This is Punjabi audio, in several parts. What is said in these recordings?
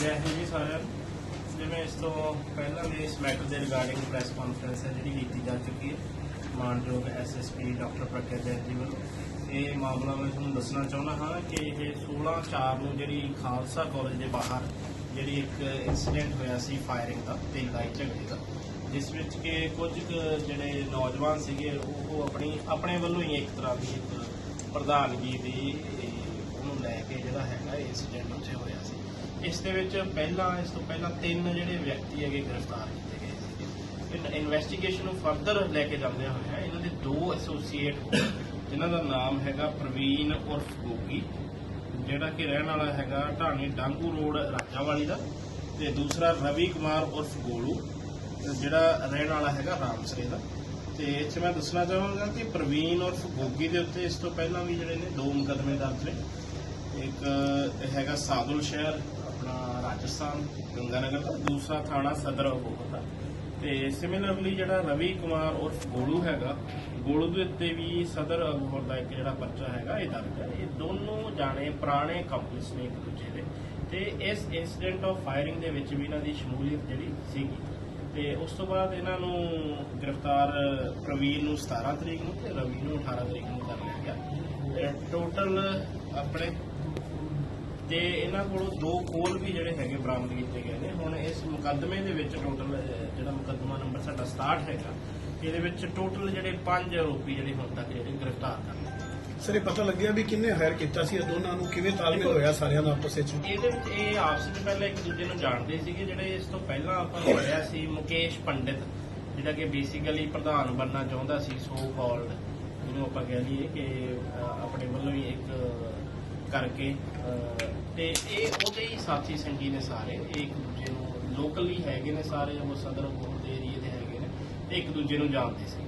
ਜੈ ਹਿੰਦ ਜੀ ਸਾਰਿਆਂ ਨੂੰ। ਜਿਵੇਂ ਇਸ ਤੋਂ ਪਹਿਲਾਂ ਵੀ ਇਸ ਮੈਟਰ ਦੇ ਰਿਗਾਰਡਿੰਗ ਪ੍ਰੈਸ ਕਾਨਫਰੰਸ ਹੈ ਜਿਹੜੀ ਕੀਤੀ ਜਾ ਚੁੱਕੀ ਹੈ, ਮਾਨਯੋਗ ਐਸਐਸਪੀ ਡਾਕਟਰ ਪ੍ਰਗਿਆ ਜੈਨ ਜੀ ਵੱਲੋਂ। ਇਹ ਮਾਮਲਾ ਮੈਂ ਤੁਹਾਨੂੰ ਦੱਸਣਾ ਚਾਹੁੰਦਾ ਹਾਂ ਕਿ ਇਹ 16 4 ਨੂੰ ਜਿਹੜੀ ਖਾਲਸਾ ਕਾਲਜ ਦੇ ਬਾਹਰ ਜਿਹੜੀ ਇੱਕ ਇਨਸੀਡੈਂਟ ਹੋਇਆ ਸੀ ਫਾਇਰਿੰਗ ਦਾ ਤੇ ਲੜਾਈ ਝਗੜੇ ਦਾ, ਜਿਸ ਵਿੱਚ ਕਿ ਕੁਝ ਕੁ ਜਿਹੜੇ ਨੌਜਵਾਨ ਸੀਗੇ, ਉਹ ਆਪਣੀ, ਆਪਣੇ ਵੱਲੋਂ ਹੀ ਇੱਕ ਤਰ੍ਹਾਂ ਦੀ ਇੱਕ ਪ੍ਰਧਾਨਗੀ ਦੀ ਇਹ ਉਹਨੂੰ ਲੈ ਕੇ ਜਿਹੜਾ ਹੈਗਾ ਇਨਸੀਡੈਂਟ ਉੱਥੇ ਹੋਇਆ ਸੀ। ਇਸ ਦੇ ਵਿੱਚ ਪਹਿਲਾਂ, ਇਸ ਤੋਂ ਪਹਿਲਾਂ ਤਿੰਨ ਜਿਹੜੇ ਵਿਅਕਤੀ ਹੈਗੇ ਗ੍ਰਿਫਤਾਰ ਕੀਤੇ ਗਏ ਸੀਗੇ। ਇਨ ਇਨਵੈਸਟੀਗੇਸ਼ਨ ਨੂੰ ਫਰਦਰ ਲੈ ਕੇ ਜਾਂਦੇ ਹੋਏ ਇਹਨਾਂ ਦੇ ਦੋ ਐਸੋਸੀਏਟ ਜਿਨ੍ਹਾਂ ਦਾ ਨਾਮ ਹੈਗਾ ਪ੍ਰਵੀਨ ਉਰਫ ਗੋਗੀ, ਜਿਹੜਾ ਕਿ ਰਹਿਣ ਵਾਲਾ ਹੈਗਾ ਢਾਣੀ ਡਾਂਗੂ ਰੋਡ, ਰਾਜਾਵਾਲੀ ਦਾ, ਤੇ ਦੂਸਰਾ ਰਵੀ ਕੁਮਾਰ ਉਰਫ ਗੋਲੂ, ਜਿਹੜਾ ਰਹਿਣ ਵਾਲਾ ਹੈਗਾ ਰਾਮਸਰੇ ਦਾ। ਤੇ ਇੱਥੇ ਮੈਂ ਦੱਸਣਾ ਚਾਹਾਂਗਾ ਕਿ ਪ੍ਰਵੀਨ ਉਰਫ ਗੋਗੀ ਦੇ ਉੱਤੇ ਇਸ ਤੋਂ ਪਹਿਲਾਂ ਵੀ ਜਿਹੜੇ ਨੇ ਦੋ ਮੁਕੱਦਮੇ ਦਰਜ ਨੇ। ਇੱਕ ਹੈਗਾ ਸਾਦੁਲ ਸ਼ਹਿਰ ਆਪਣਾ ਰਾਜਸਥਾਨ, ਗੰਗਾਨਗਰ ਦਾ ਦੂਸਰਾ ਥਾਣਾ ਸਦਰ ਅਬੋਹਰ ਦਾ ਤੇ ਸਿਮਿਲਰਲੀ ਜਿਹੜਾ ਰਵੀ ਕੁਮਾਰ ਉਰਫ ਗੋਲੂ ਹੈਗਾ, ਗੋਲੂ ਦੇ ਉੱਤੇ ਵੀ ਸਦਰ ਅਬੋਹਰ ਦਾ ਇੱਕ ਜਿਹੜਾ ਪਰਚਾ ਹੈਗਾ, ਇਹ ਦਰਜ ਹੈ। ਇਹ ਦੋਨੋਂ ਜਾਣੇ ਪੁਰਾਣੇ ਕੰਪਲੀਸ ਨੇ ਇੱਕ ਦੂਜੇ ਦੇ। ਤੇ ਇਸ ਇਨਸੀਡੈਂਟ ਆਫ ਫਾਇਰਿੰਗ ਦੇ ਵਿੱਚ ਵੀ ਇਹਨਾਂ ਦੀ ਸ਼ਮੂਲੀਅਤ ਜਿਹੜੀ ਸੀਗੀ। ਤੇ ਉਸ ਤੋਂ ਬਾਅਦ ਇਹਨਾਂ ਨੂੰ ਗ੍ਰਿਫਤਾਰ ਪ੍ਰਵੀਨ ਨੂੰ 17 ਤਰੀਕ ਨੂੰ ਤੇ ਰਵੀ ਨੂੰ 18 ਤਰੀਕ ਨੂੰ ਕਰ ਲਿਆ ਗਿਆ। ਤੇ ਟੋਟਲ ਆਪਣੇ ਤੇ ਇਹਨਾਂ ਕੋਲੋਂ ਦੋ ਖੋਲ ਵੀ ਜਿਹੜੇ ਹੈਗੇ ਬਰਾਮਦ ਕੀਤੇ ਗਏ ਨੇ ਹੁਣ ਇਸ ਮੁਕੱਦਮੇ ਦੇ ਵਿੱਚ ਟੋਟਲ ਜਿਹੜਾ ਮੁਕੱਦਮਾ ਨੰਬਰ ਸਾਡਾ 67 ਹੈਗਾ ਇਹਦੇ ਵਿੱਚ ਟੋਟਲ ਜਿਹੜੇ ਪੰਜ ਆਰੋਪੀ ਜਿਹੜੇ ਹੁਣ ਤੱਕ ਜਿਹੜੇ ਗ੍ਰਿਫਤਾਰ ਕਰ ਲਏ। ਸਰ ਇਹ ਪਤਾ ਲੱਗਿਆ ਵੀ ਕਿੰਨੇ ਹਾਇਰ ਕੀਤਾ ਸੀ ਇਹ ਦੋਨਾਂ ਨੂੰ ਕਿਵੇਂ ਤਾਲਮੇਲ ਹੋਇਆ ਸਾਰਿਆਂ ਦਾ ਆਪਸ ਵਿੱਚ? ਇਹਦੇ ਵਿੱਚ ਇਹ ਆਪਸ ਵਿੱਚ ਪਹਿਲਾਂ ਇੱਕ ਦੂਜੇ ਨੂੰ ਜਾਣਦੇ ਸੀਗੇ ਜਿਹੜੇ ਇਸ ਤੋਂ ਪਹਿਲਾਂ ਆਪਾਂ ਪੜਿਆ ਸੀ ਮੁਕੇਸ਼ ਪੰਡਿਤ ਜਿਹੜਾ ਕਿ ਬੇਸਿਕਲੀ ਪ੍ਰਧਾਨ ਬਣਨਾ ਚਾਹੁੰਦਾ ਸੀ ਸੋ ਕਾਲਡ ਜਿਹਨੂੰ ਆਪਾਂ ਕਹਿ ਲਈਏ ਕਿ ਆਪਣੇ ਵੱਲੋਂ ਹੀ ਇੱਕ ਕਰਕੇ ਤੇ ਇਹ ਉਹਦੇ ਹੀ ਸਾਥੀ ਸੰਗੀ ਨੇ ਸਾਰੇ ਇਹ ਇੱਕ ਦੂਜੇ ਨੂੰ ਲੋਕਲੀ ਹੈਗੇ ਨੇ ਸਾਰੇ ਉਹ ਸਦਰ ਬੋਰ ਦੇ ਏਰੀਏ ਦੇ ਹੈਗੇ ਨੇ ਤੇ ਇੱਕ ਦੂਜੇ ਨੂੰ ਜਾਣਦੇ ਸੀ।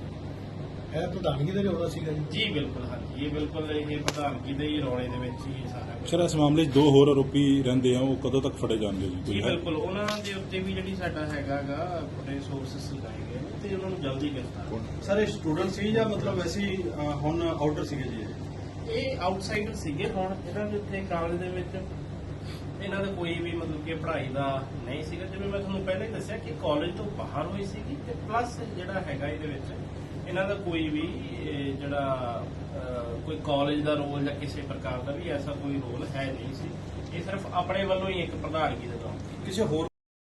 ਇਹ ਪ੍ਰਧਾਨਗੀ ਦਾ ਰੌਲਾ ਸੀਗਾ ਜੀ? ਜੀ ਬਿਲਕੁਲ ਹਾਂਜੀ। ਇਹ ਬਿਲਕੁਲ ਇਹ ਪ੍ਰਧਾਨਗੀ ਦੇ ਹੀ ਰੌਲੇ ਦੇ ਵਿੱਚ ਹੀ ਇਹ ਸਾਰਾ ਸਰ ਇਸ ਮਾਮਲੇ 'ਚ ਦੋ ਹੋਰ ਆਰੋਪੀ ਰਹਿੰਦੇ ਆ ਉਹ ਕਦੋਂ ਤੱਕ ਫੜੇ ਜਾਣਗੇ ਜੀ? ਜੀ ਕੋਈ ਹੈ? ਬਿਲਕੁਲ। ਉਹਨਾਂ ਦੇ ਉੱਤੇ ਵੀ ਜਿਹੜੀ ਸਾਡਾ ਹੈਗਾਗਾ ਆਪਣੇ ਸੋਰਸਸ ਲਗਾਏ ਗਏ ਨੇ ਤੇ ਉਹਨਾਂ ਨੂੰ ਜਲਦੀ ਗ੍ਰਿਫਤਾਰ ਸਰ ਇਹ ਸਟੂਡੈਂਟ ਸੀ ਜਾਂ ਮਤਲਬ ਅਹ, ਹੁਣ ਆਊਟਰ ਸੀਗੇ ਜੀ ਇਹ? ਇਹ ਆਊਟਸਾਈਡਰ ਸੀਗੇ ਹੁਣ ਇਹਨਾਂ ਦੇ ਉੱਤੇ ਕਾਲਜ ਦੇ ਵਿੱਚ। ਇਹਨਾਂ ਦਾ ਕੋਈ ਵੀ ਮਤਲਬ ਕਿ ਪੜ੍ਹਾਈ ਦਾ ਨਹੀਂ ਸੀਗਾ। ਜਿਵੇਂ ਮੈਂ ਤੁਹਾਨੂੰ ਪਹਿਲਾਂ ਹੀ ਦੱਸਿਆ ਕਿ ਕਾਲਜ ਤੋਂ ਬਾਹਰ ਹੋਈ ਸੀਗੀ ਤੇ ਪਲੱਸ ਜਿਹੜਾ ਹੈਗਾ ਇਹਦੇ ਵਿੱਚ ਇਹਨਾਂ ਦਾ ਕੋਈ ਵੀ ਇਹ, ਜਿਹੜਾ ਕੋਈ ਕਾਲਜ ਦਾ ਰੋਲ ਜਾਂ ਕਿਸੇ ਪ੍ਰਕਾਰ ਦਾ ਵੀ ਐਸਾ ਕੋਈ ਰੋਲ ਹੈ ਨਹੀਂ ਸੀ। ਇਹ ਸਿਰਫ ਆਪਣੇ ਵੱਲੋਂ ਹੀ ਇੱਕ ਪ੍ਰਧਾਨਗੀ ਦਾ ਕੰਮ ਕਿਸੇ ਹੋਰ